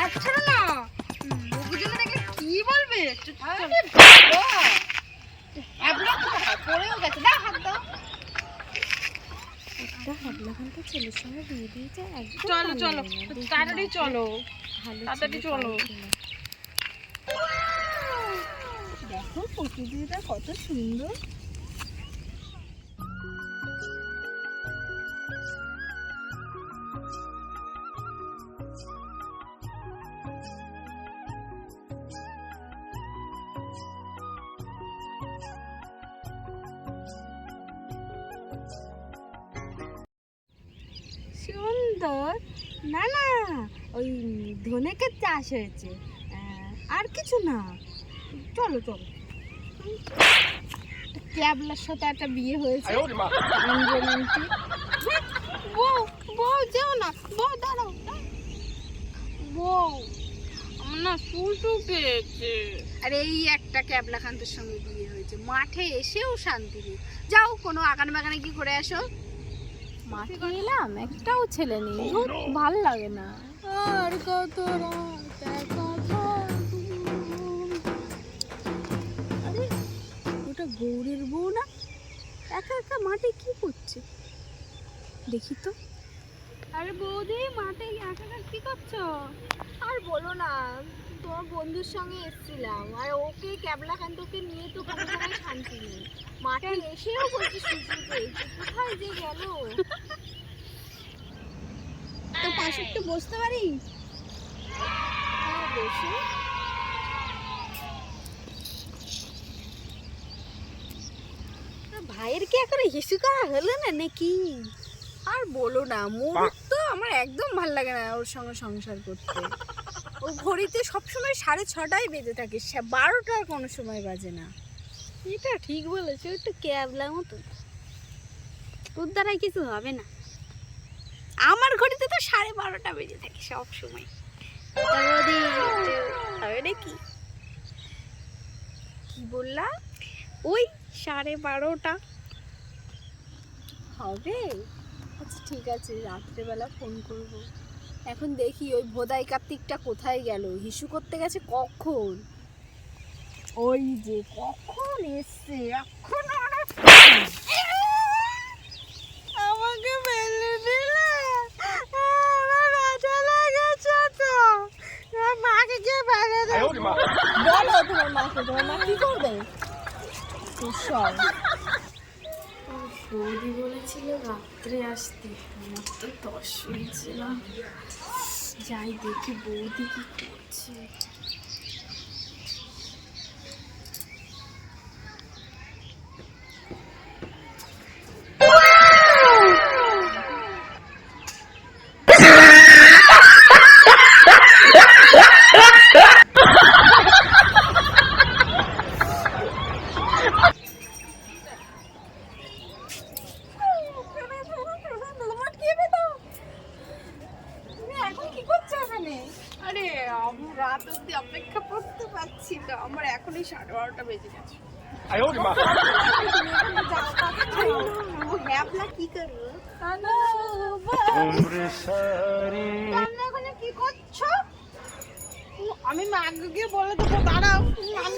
হাত ছাড়ো না। লোকজন দেখলে কি বলবে? পড়েও গেছে। দাও হাত দাও। একটা হাবলাখানটা ছেলের সঙ্গে বিয়ে দিয়েছে চলো চলো। তাড়াতাড়ি চলো। তাড়াতাড়ি চলো। দেখো প্রকৃতিটা কত সুন্দর। সুন্দর। না না ওই ধনেকে চাষ হয়েছে। আর কিছু না। চলো চলো। ক্যাবলার সাথে একটা বিয়ে হয়েছে। বউ বউ যেও না। বউ দাঁড়াও বউ না সুসু পেয়েছে আরে এই একটা ক্যাবলা খান্তের সঙ্গে বিয়ে হয়েছে। মাঠে এসেও শান্তি নেই। যাও কোনো আগান বাগানে কি করে আসো? মাঠে এলাম একটাও ছেলে নেই। ধুৎ, ভালো লাগে না। আর কত রাত একা আরে ওটা গৌরের বউ না? একা একা মাঠে কি করছে? দেখি তো। আরে বৌদি মাঠে একা একা কি করছ? আর বলো না। তোমার বন্ধুর সঙ্গে এসেছিলাম। আর ওকে ক্যাবলা কান্তকে নিয়ে তো কোনো জায়গায় শান্তি নেই। মাঠে এসেও বলছে পেয়েছে কোথায় যে গেল? তো পাশে একটু বসতে পারি? হ্যাঁ বসে। ভাইয়ের কি এখন হিসু করা হলো না নাকি? আর বলো না মোর তো আমার একদম ভালো লাগে না ওর সঙ্গে সংসার করতে। ও ঘড়িতে সবসময় সাড়ে ছটায় বেজে থাকে বারোটার কোনো সময় বাজে না। এটা ঠিক বলেছ একটু ক্যাবলা মতো। তোর দ্বারাই কিছু হবে না। আমার ঘড়িতে তো সাড়ে বারোটা বেজে থাকে সব সময় হবে নাকি? কি বললা? ওই সাড়ে বারোটা। হবে? আচ্ছা ঠিক আছে রাত্রেবেলা ফোন করব। এখন দেখি ওই ভোদাই কার্তিকটা কোথায় গেল? হিসু করতে গেছে কখন? ওই যে কখন এসছে? এখন আমাকে মেলে দিলে। আমার ব্যথা তো। মাকে গিয়ে বাইরে দেবো? বলো তোমার মাকে তোমার মা কি করবে? সব বৌদি বলেছিল রাত্রে আসতে। আমার তো দশ হয়েছিলাম যাই দেখি বৌদি কি করছে তুমি এখন কি নেই আরে আমি রাত অব্দি অপেক্ষা করতে পারছি না আমার এখনই সাড়ে বারোটা বেজে গেছে কি করব কি করছ আমি মাকে গিয়ে বলে দেবো দাঁড়াও আমি